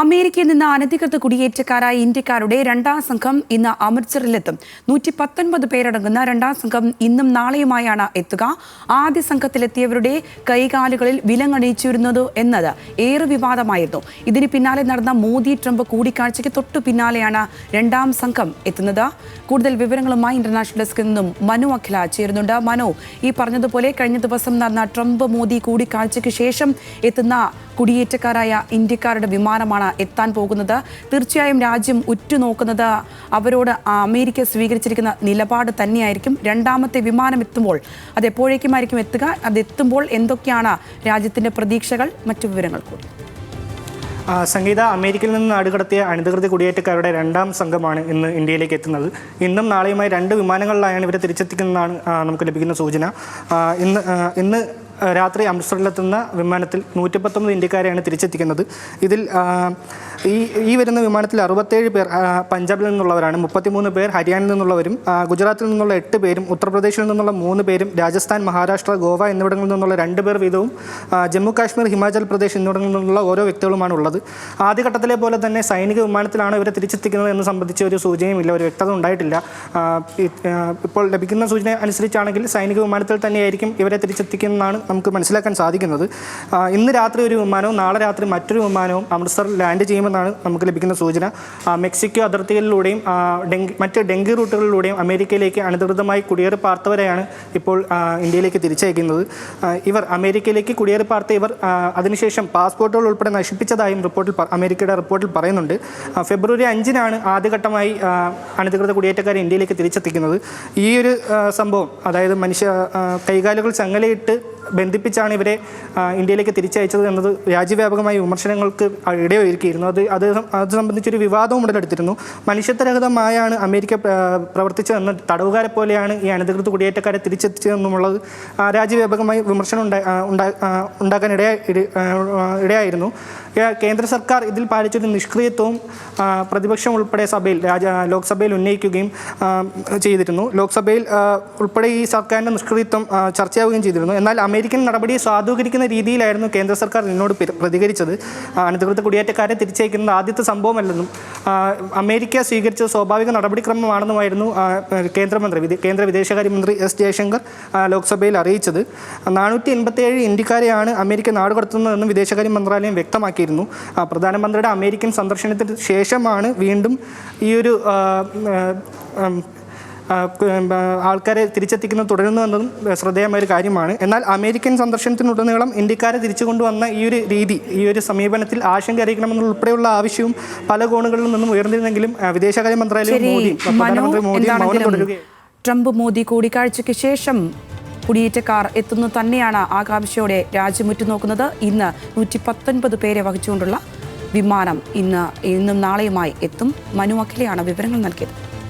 അമേരിക്കയിൽ നിന്ന് അനധികൃത കുടിയേറ്റക്കാരായ ഇന്ത്യക്കാരുടെ രണ്ടാം സംഘം ഇന്ന് അമൃത്സറിലെത്തും. നൂറ്റി പത്തൊൻപത് പേരടങ്ങുന്ന രണ്ടാം സംഘം ഇന്നും നാളെയുമായാണ് എത്തുക. ആദ്യ സംഘത്തിലെത്തിയവരുടെ കൈകാലുകളിൽ വിലങ്ങണിയിച്ചിരുന്നത് എന്നത് ഏറെ വിവാദമായിരുന്നു. ഇതിന് പിന്നാലെ നടന്ന മോദി ട്രംപ് കൂടിക്കാഴ്ചയ്ക്ക് തൊട്ടു പിന്നാലെയാണ് രണ്ടാം സംഘം എത്തുന്നത്. കൂടുതൽ വിവരങ്ങളുമായി ഇന്റർനാഷണൽ ഡെസ്കിൽ നിന്നും മനു അഖില ചേരുന്നുണ്ട്. മനു ഈ പറഞ്ഞതുപോലെ കഴിഞ്ഞ ദിവസം നടന്ന ട്രംപ് മോദി കൂടിക്കാഴ്ചയ്ക്ക് ശേഷം എത്തുന്ന കുടിയേറ്റക്കാരായ ഇന്ത്യക്കാരുടെ വിമാനമാണ് എത്താൻ പോകുന്നത്. തീർച്ചയായും രാജ്യം ഉറ്റുനോക്കുന്നത് അവരോട് അമേരിക്ക സ്വീകരിച്ചിരിക്കുന്ന നിലപാട് തന്നെയായിരിക്കും. രണ്ടാമത്തെ വിമാനം എത്തുമ്പോൾ അത് എപ്പോഴേക്കുമായിരിക്കും എത്തുക? അത് എത്തുമ്പോൾ എന്തൊക്കെയാണ് രാജ്യത്തിന്റെ പ്രതീക്ഷകൾ? മറ്റു വിവരങ്ങൾ കൂടി. സംഗീത അമേരിക്കയിൽ നിന്ന് നാടുകടത്തിയ അനധികൃത കുടിയേറ്റക്കാരുടെ രണ്ടാം സംഘമാണ് ഇന്ന് ഇന്ത്യയിലേക്ക് എത്തുന്നത്. ഇന്നും നാളെയുമായി രണ്ട് വിമാനങ്ങളിലായാണ് ഇവരെ തിരിച്ചെത്തിക്കുന്നതാണ് നമുക്ക് ലഭിക്കുന്ന സൂചന. ഇന്ന് ഇന്ന് രാത്രി അമൃത്സറിലെത്തുന്ന വിമാനത്തിൽ നൂറ്റിപ്പത്തൊമ്പത് ഇന്ത്യക്കാരെയാണ് തിരിച്ചെത്തിക്കുന്നത്. ഇതിൽ ഈ ഈ വരുന്ന വിമാനത്തിൽ അറുപത്തേഴ് പേർ പഞ്ചാബിൽ നിന്നുള്ളവരാണ്. മുപ്പത്തിമൂന്ന് പേർ ഹരിയാനയിൽ നിന്നുള്ളവരും ഗുജറാത്തിൽ നിന്നുള്ള എട്ട് പേരും ഉത്തർപ്രദേശിൽ നിന്നുള്ള മൂന്ന് പേരും രാജസ്ഥാൻ മഹാരാഷ്ട്ര ഗോവ എന്നിവിടങ്ങളിൽ നിന്നുള്ള രണ്ട് പേർ വീതവും ജമ്മു കാശ്മീർ ഹിമാചൽ പ്രദേശ് എന്നിവിടങ്ങളിൽ നിന്നുള്ള ഓരോ വ്യക്തികളുമാണ് ഉള്ളത് ആദ്യഘട്ടത്തിലെ പോലെ തന്നെ സൈനിക വിമാനത്തിലാണ് ഇവരെ തിരിച്ചെത്തിക്കുന്നത് എന്ന് സംബന്ധിച്ച ഒരു സൂചനയും ഇല്ല ഒരു വ്യക്തത ഉണ്ടായിട്ടില്ല. ഇപ്പോൾ ലഭിക്കുന്ന സൂചന അനുസരിച്ചാണെങ്കിൽ സൈനിക വിമാനത്തിൽ തന്നെയായിരിക്കും ഇവരെ തിരിച്ചെത്തിക്കുന്നതാണ് നമുക്ക് മനസ്സിലാക്കാൻ സാധിക്കുന്നത്. ഇന്ന് രാത്രി ഒരു വിമാനവും നാളെ രാത്രി മറ്റൊരു വിമാനവും അമൃത്സറിൽ ലാൻഡ് ചെയ്യുമെന്നാണ് നമുക്ക് ലഭിക്കുന്ന സൂചന. മെക്സിക്കോ അതിർത്തികളിലൂടെയും ഡെങ്കി മറ്റ് ഡെങ്കി റൂട്ടുകളിലൂടെയും അമേരിക്കയിലേക്ക് അനധികൃതമായി കുടിയേറി പാർത്തവരെയാണ് ഇപ്പോൾ ഇന്ത്യയിലേക്ക് തിരിച്ചയക്കുന്നത്. ഇവർ അമേരിക്കയിലേക്ക് കുടിയേറി പാർത്ത ഇവർ അതിനുശേഷം പാസ്പോർട്ടുകൾ ഉൾപ്പെടെ നശിപ്പിച്ചതായും റിപ്പോർട്ടിൽ അമേരിക്കയുടെ റിപ്പോർട്ടിൽ പറയുന്നുണ്ട്. ഫെബ്രുവരി അഞ്ചിനാണ് ആദ്യഘട്ടമായി അനധികൃത കുടിയേറ്റക്കാരെ ഇന്ത്യയിലേക്ക് തിരിച്ചെത്തിക്കുന്നത്. ഈ ഒരു സംഭവം അതായത് മനുഷ്യ കൈകാലുകൾ ചങ്ങലയിട്ട് ബന്ധിപ്പിച്ചാണ് ഇവരെ ഇന്ത്യയിലേക്ക് തിരിച്ചയച്ചത് എന്നത് രാജ്യവ്യാപകമായ വിമർശനങ്ങൾക്ക് ഇടയൊരുക്കിയിരുന്നു. അത് അത് അത് സംബന്ധിച്ചൊരു വിവാദവും ഉടലെടുത്തിരുന്നു. മനുഷ്യത്വരഹിതമായാണ് അമേരിക്ക പ്ര- പ്രവർത്തിച്ചതെന്ന് തടവുകാരെ പോലെയാണ് ഈ അനധികൃത കുടിയേറ്റക്കാരെ തിരിച്ചെത്തിച്ചതെന്നുള്ളത് രാജ്യവ്യാപകമായി വിമർശനം ഉണ്ടാ ഉണ്ടാ- ഉണ്ടാക്കാൻ ഇടയായി ഇടയായിരുന്നു. കേന്ദ്ര സർക്കാർ ഇതിൽ പാലിച്ചൊരു നിഷ്ക്രിയത്വവും പ്രതിപക്ഷം ഉൾപ്പെടെ സഭയിൽ രാജ ലോക്സഭയിൽ ഉന്നയിക്കുകയും ചെയ്തിരുന്നു. ലോക്സഭയിൽ ഉൾപ്പെടെ ഈ സർക്കാരിന്റെ നിഷ്ക്രിയത്വം ചർച്ചയാവുകയും ചെയ്തിരുന്നു. എന്നാൽ അമേരിക്കൻ നടപടിയെ സ്വാധീനിക്കുന്ന രീതിയിലായിരുന്നു കേന്ദ്ര സർക്കാർ ഇതിനോട് പ്രതികരിച്ചത്. അനധികൃത കുടിയേറ്റക്കാരെ തിരിച്ചയക്കുന്നത് ആദ്യത്തെ സംഭവമല്ലെന്നും അമേരിക്ക സ്വീകരിച്ച സ്വാഭാവിക നടപടിക്രമമാണെന്നുമായിരുന്നു കേന്ദ്രമന്ത്രി കേന്ദ്ര വിദേശകാര്യമന്ത്രി എസ് ജയശങ്കർ ലോക്സഭയിൽ അറിയിച്ചത്. നാനൂറ്റി എൺപത്തിയേഴ് ഇന്ത്യക്കാരെയാണ് അമേരിക്ക നാടുകടത്തുന്നതെന്നും വിദേശകാര്യ മന്ത്രാലയം വ്യക്തമാക്കിയിരുന്നു ആ, പ്രധാനമന്ത്രിയുടെ അമേരിക്കൻ സന്ദർശനത്തിന് ശേഷമാണ് വീണ്ടും ഈ ഒരു ആൾക്കാരെ തിരിച്ചെത്തിക്കുന്നത് തുടരുന്നു എന്നതും ശ്രദ്ധേയമായ ഒരു കാര്യമാണ്. എന്നാൽ അമേരിക്കൻ സന്ദർശനത്തിനുടനീളം ഇന്ത്യക്കാരെ തിരിച്ചു കൊണ്ടുവന്ന ഈ ഒരു രീതി ഈ ഒരു സമീപനത്തിൽ ആശങ്ക അറിയിക്കണമെന്നുൾപ്പെടെയുള്ള ആവശ്യവും പല കോണുകളിൽ നിന്നും ഉയർന്നിരുന്നെങ്കിലും വിദേശകാര്യ മന്ത്രാലയം മോദി പ്രധാനമന്ത്രി മോദി മൗനം എന്താണെങ്കിലും തുടരുകയാണ് ട്രംപ് മോദി കൂടിക്കാഴ്ചയ്ക്ക് ശേഷം കുടിയേറ്റക്കാർ എത്തുന്നു തന്നെയാണ് ആകാംക്ഷയോടെ രാജ്യം നോക്കുന്നത്. ഇന്ന് നൂറ്റി പത്തൊൻപത് പേരെ വഹിച്ചുകൊണ്ടുള്ള വിമാനം ഇന്ന് ഇന്നും നാളെയുമായി എത്തും. മനു അഖിലയാണ് വിവരങ്ങൾ നൽകിയത്.